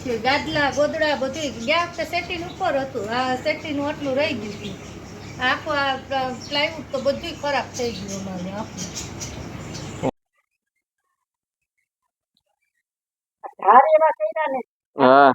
છે ગાદલા ગોદડા બધું ગયા વખતે સેટિંગ ઉપર હતું. આ સેટિંગનું આટલું રહી ગયું હતું. આખું આ પ્લાયવુડ તો બધું ખરાબ થઈ ગયું અમારે આખું. હા.